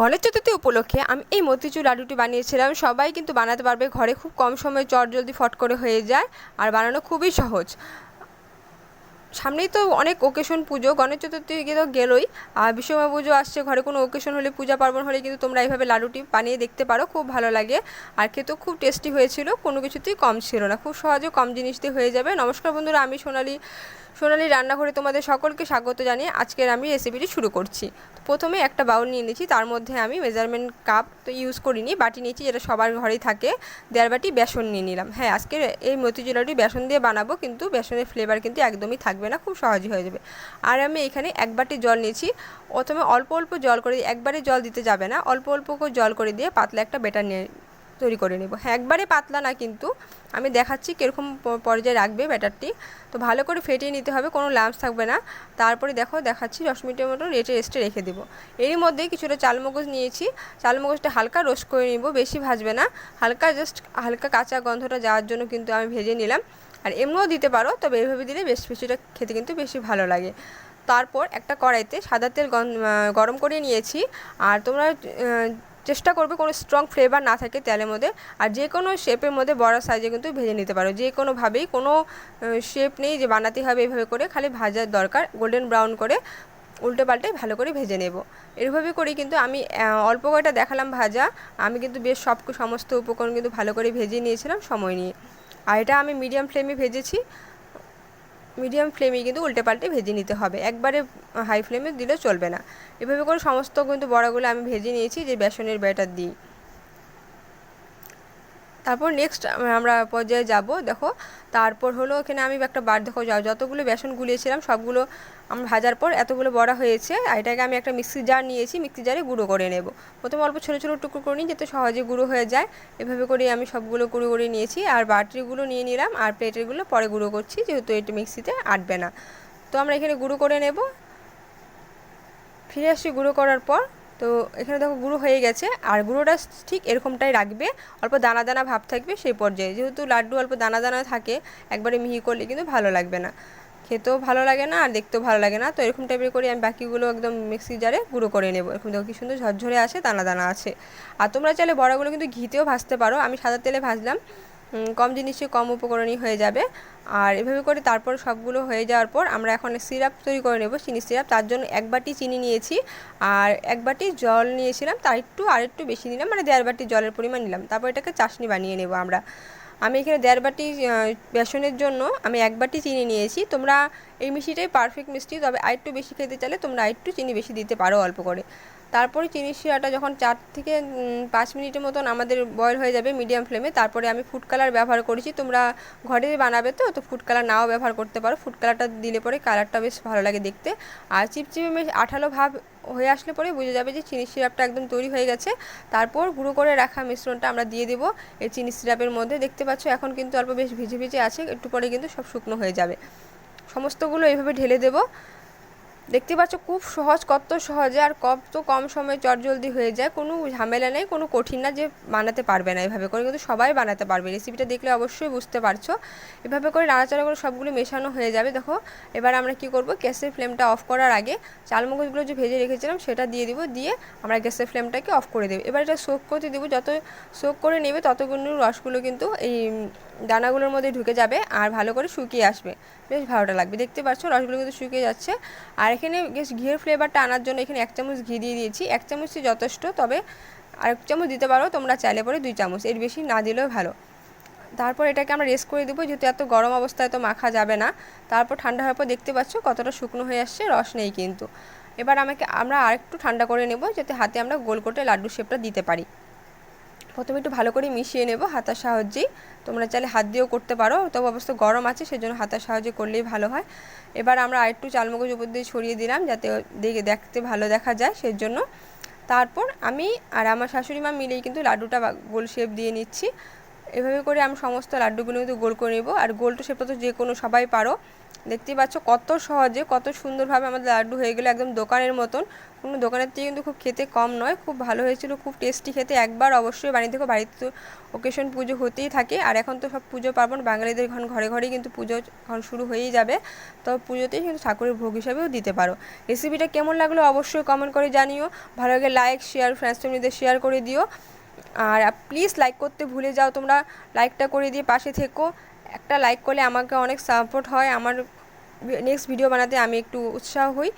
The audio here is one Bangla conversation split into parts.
গণেশ চতুর্থী উপলক্ষে আমি এই মতিচুর লাড্ডুটি বানিয়েছিলাম। সবাই কিন্তু বানাতে পারবে। ঘরে খুব কম সময়ে চট জলদি ফট করে হয়ে যায় আর বানানো খুবই সহজ। সামনেই তো অনেক ওকেশন পুজো, গণেশ চতুর্থী তো গেলোই। আর বিশ্বকর্মা পুজো আসছে, ঘরে কোনো ওকেশন হলে, পূজা পার্বণ হলে কিন্তু তোমরা এইভাবে লাডুটি বানিয়ে দেখতে পারো, খুব ভালো লাগে। আর খেতেও খুব টেস্টি হয়েছিল, কোনো কিছুতেই কম ছিল না, খুব সহজে কম জিনিস দিয়ে হয়ে যাবে। নমস্কার বন্ধুরা, আমি সোনালি সোনালি রান্নাঘরে তোমাদের সকলকে স্বাগত জানিয়ে আজকের আমি রেসিপিটি শুরু করছি। প্রথমে একটা বাউল নিয়ে নিয়েছি, তার মধ্যে আমি মেজারমেন্ট কাপ তো ইউজ করিনি, বাটি নিয়েছি যেটা সবার ঘরেই থাকে। দেড় বাটি বেসন নিয়ে নিলাম। হ্যাঁ আজকে এই মতিচুলাটি বেসন দিয়ে বানাবো, কিন্তু বেসনের ফ্লেভার কিন্তু একদমই থাকবে না, খুব সহজই হয়ে যাবে। আর আমি এখানে এক বাটি জল নিয়েছি। প্রথমে অল্প অল্প জল করে একবারে জল দিতে যাবে না, অল্প অল্প করে জল করে দিয়ে পাতলা একটা বেটার নিয়ে তৈরি করে নেব। হ্যাঁ একবারে পাতলা না কিন্তু, আমি দেখাচ্ছি কীরকম পর্যায়ে রাখবে ব্যাটারটি। তো ভালো করে ফেটিয়ে নিতে হবে, কোনো লাম্পস থাকবে না। তারপরে দেখো, দেখাচ্ছি দশ মিনিটের মতো রেটে রেস্টে রেখে দেবো। এরই মধ্যে কিছুটা চালমগজ নিয়েছি। চালমগজটা হালকা রোস্ট করে নিব, বেশি ভাজবে না। হালকা জাস্ট হালকা কাঁচা গন্ধটা যাওয়ার জন্য কিন্তু আমি ভেজে নিলাম। আর এমনিও দিতে পারো, তবে এইভাবে দিলে বেশ বেশিটা খেতে কিন্তু বেশি ভালো লাগে। তারপর একটা কড়াইতে সাদা তেল গরম করে নিয়েছি। আর তোমরা চেষ্টা করবে কোনো স্ট্রং ফ্লেভার না থাকে তেলের মধ্যে। আর যে কোনো শেপের মধ্যে বড় সাইজে কিন্তু ভেজে নিতে পারো। যে কোনোভাবেই কোনো শেপ নেই যে বানাতে হবে এভাবে করে, খালি ভাজার দরকার গোল্ডেন ব্রাউন করে উল্টে পাল্টে ভালো করে ভেজে নেব। এভাবে করেই কিন্তু আমি অল্প কয়টা দেখালাম ভাজা। আমি কিন্তু বেশ সব সমস্ত উপকরণ কিন্তু ভালো করে ভেজে নিয়েছিলাম সময় নিয়ে। আর এটা আমি মিডিয়াম ফ্লেমে ভেজেছি। মিডিয়াম ফ্লেমে কিন্তু উল্টে পাল্টে ভেজে নিতে হবে। একবারে হাই ফ্লেমে দিলে চলবে না। এভাবে করে সমস্ত কিন্তু বড়াগুলো আমি ভেজে নিয়েছি, যে বেসনের ব্যাটার দিই তারপর নেক্সট আমরা পর্যায়ে যাব, দেখো। তারপর হলো এখানে আমি একটা বার দেখো যতগুলো বেসন গুলিয়েছিলাম, সবগুলো আমি ভাজার পর এতগুলো বড়া হয়েছে, আর এটাকে আমি একটা মিক্সি জার নিয়েছি মিক্সি জারে গুঁড়ো করে নেব। প্রথমে অল্প ছোটো ছোটো টুকরো করে নিই, যাতে সহজে গুঁড়ো হয়ে যায়। এভাবে করে আমি সবগুলো গুঁড়ো করে নিয়েছি, আর বাটিগুলো নিয়ে নিলাম, আর প্লেটেরগুলো পরে গুঁড়ো করছি, যেহেতু এটা মিক্সিতে আটবে না। তো আমরা এখানে গুঁড়ো করে নেব। ফিরে আসছি গুঁড়ো করার পর তো এখানে দেখো গুঁড়ো হয়ে গেছে, আর গুঁড়োটা ঠিক এরকমটাই রাখবে। অল্প দানা দানা ভাব থাকবে সেই পর্যায়ে। যেহেতু লাড্ডু অল্প দানা দানা থাকে, একবারে মিহি করলে কিন্তু ভালো লাগবে না। খেতেও ভালো লাগে না আর দেখতেও ভালো লাগে না। তো এরকম টাইপের করে আমি বাকিগুলো একদম মিক্সি জারে গুঁড়ো করে নেব। এরকম দেখো কি সুন্দর ঝরঝরে আছে দানা দানা আছে। আর তোমরা চাইলে বড়াগুলো কিন্তু ঘিতেও ভাজতে পারো। আমি সাদা তেলে ভাজলাম। কম জিনিসে কম উপকরণই হয়ে যাবে। আর এভাবে করে তারপর সবগুলো হয়ে যাওয়ার পর আমরা এখন সিরাপ তৈরি করে নেব, চিনি সিরাপ। তার জন্য এক বাটি চিনি নিয়েছি, আর এক বাটি জল নিয়েছিলাম তার একটু আর একটু বেশি নিলাম মানে দেড় বাটি জলের পরিমাণ নিলাম। তারপর এটাকে চাশনি বানিয়ে নেব আমরা। আমি এখানে দেড় বাটি বেসনের জন্য আমি এক বাটি চিনি নিয়েছি। তোমরা এই মিষ্টিটাই পারফেক্ট মিষ্টি, তবে আরেকটু বেশি খেতে চাইলে তোমরা আরেকটু চিনি বেশি দিতে পারো অল্প করে। তারপরে চিনি শিরাটা যখন চার থেকে পাঁচ মিনিটের মতন আমাদের বয়েল হয়ে যাবে মিডিয়াম ফ্লেমে তারপরে আমি ফুড কালার ব্যবহার করেছি। তোমরা ঘরে বানাবে তো তো ফুড কালার নাও ব্যবহার করতে পারো। ফুড কালারটা দিলে পরে কালারটা বেশ ভালো লাগে দেখতে। আর চিপচিপে আঠালো ভাব হয়ে আসলে পরে বুঝে যাবে যে চিনি সিরাপটা একদম তৈরি হয়ে গেছে। তারপর গুঁড়ো করে রাখা মিশ্রণটা আমরা দিয়ে দেবো। এই চিনি সিরাপের মধ্যে দেখতে পাচ্ছ এখন কিন্তু অল্প বেশ ভিজে ভিজে আছে, একটু পরে কিন্তু সব শুকনো হয়ে যাবে। সমস্তগুলো এইভাবে ঢেলে দেবো। দেখতে পাচ্ছ খুব সহজ, কত সহজে, আর কত কম সময়ে চটজলদি হয়ে যায়। কোনো ঝামেলা নেই, কোনো কঠিন না যে বানাতে পারবে না এভাবে করে, কিন্তু সবাই বানাতে পারবে। রেসিপিটা দেখলে অবশ্যই বুঝতে পারছ। এভাবে করে নাড়াচাড়া করে সবগুলো মেশানো হয়ে যাবে, দেখো। এবার আমরা কি করব? গ্যাসের ফ্লেমটা অফ করার আগে চালমগজগুলো যে ভেজে রেখেছিলাম, সেটা দিয়ে দিব। দিয়ে আমরা গ্যাসের ফ্লেমটাকে অফ করে দেবো। এবার এটা সোক করতে দেবো। যত সোক করে নেবে ততগুলো রসগুলো কিন্তু এই দানাগুলোর মধ্যে ঢুকে যাবে আর ভালো করে শুকিয়ে আসবে। বেশ ভালোটা লাগবে। দেখতে পাচ্ছ রসগুলো কিন্তু শুকিয়ে যাচ্ছে। আর এখানে ঘিয়ের ফ্লেভারটা আনার জন্য এখানে এক চামচ ঘি দিয়ে দিয়েছি। এক চামচই যথেষ্ট, তবে আর এক চামচ দিতে পারো, তোমরা চাইলে পরে দুই চামচ, এর বেশি না দিলেও ভালো। তারপর এটাকে আমরা রেস্ট করে দেবো, যেহেতু এত গরম অবস্থায় তো মাখা যাবে না। তারপর ঠান্ডা হওয়ার পর দেখতে পাচ্ছ কতটা শুকনো হয়ে আসছে, রস নেই কিন্তু। এবার আমাকে, আমরা আরেকটু ঠান্ডা করে নেব, যাতে হাতে আমরা গোল করে লাড্ডু শেপটা দিতে পারি। প্রথমে একটু ভালো করে মিশিয়ে নেব হাতার সাহায্যেই। তোমরা চাইলে হাত দিয়েও করতে পারো, তবে অবশ্য গরম আছে, সেজন্য হাতার সাহায্যে করলেই ভালো হয়। এবার আমরা আরেকটু চালমগজ উপর দিয়ে ছড়িয়ে দিলাম, যাতে দেখে দেখতে ভালো দেখা যায় সেই জন্য তারপর আমি আর আমার শাশুড়ি মা মিলেই কিন্তু লাড্ডুটা গোল শেপ দিয়ে নিচ্ছি। এভাবে করে আমি সমস্ত লাড্ডুগুলো কিন্তু গোল করে নেব। আর গোলটা সেটা তো যে কোনো সবাই পারো। দেখতেই পাচ্ছ কত সহজে, কত সুন্দরভাবে আমাদের লাড্ডু হয়ে গেলো একদম দোকানের মতন। কোনো দোকানের থেকে কিন্তু খুব খেতে কম নয়, খুব ভালো হয়েছিল, খুব টেস্টি খেতে। একবার অবশ্যই বানিয়ে দেখো, বাড়িতে তো ওকেশন পুজো হতেই থাকে। আর এখন তো সব পুজো পার্বণ, বাঙালিদের এখন ঘরে ঘরেই কিন্তু পুজো এখন শুরু হয়েই যাবে। তো পুজোতেই কিন্তু ঠাকুরের ভোগ হিসাবেও দিতে পারো। রেসিপিটা কেমন লাগল অবশ্যই কমেন্ট করে জানিও। ভালো লাগে লাইক শেয়ার ফ্রেন্ডস ফ্যামিলিদের শেয়ার করে দিও। আর প্লিজ লাইক করতে ভুলে যাও, তোমরা লাইকটা করে দিয়ে পাশে থেকো। একটা লাইক করলে আমাকে অনেক সাপোর্ট হয়। আমার নেক্সট ভিডিও বানাতে আমি একটু উৎসাহ হই।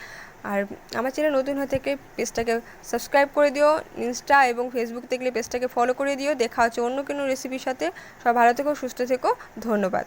আর আমার চ্যানেল নতুন হয়ে থেকে পেজটাকে সাবস্ক্রাইব করে দিও। ইনস্টা এবং ফেসবুক থেকে পেজটাকে ফলো করে দিও। দেখা হচ্ছে অন্য কোনো রেসিপির সাথে। সব ভালো থেকো, সুস্থ থেকো। ধন্যবাদ।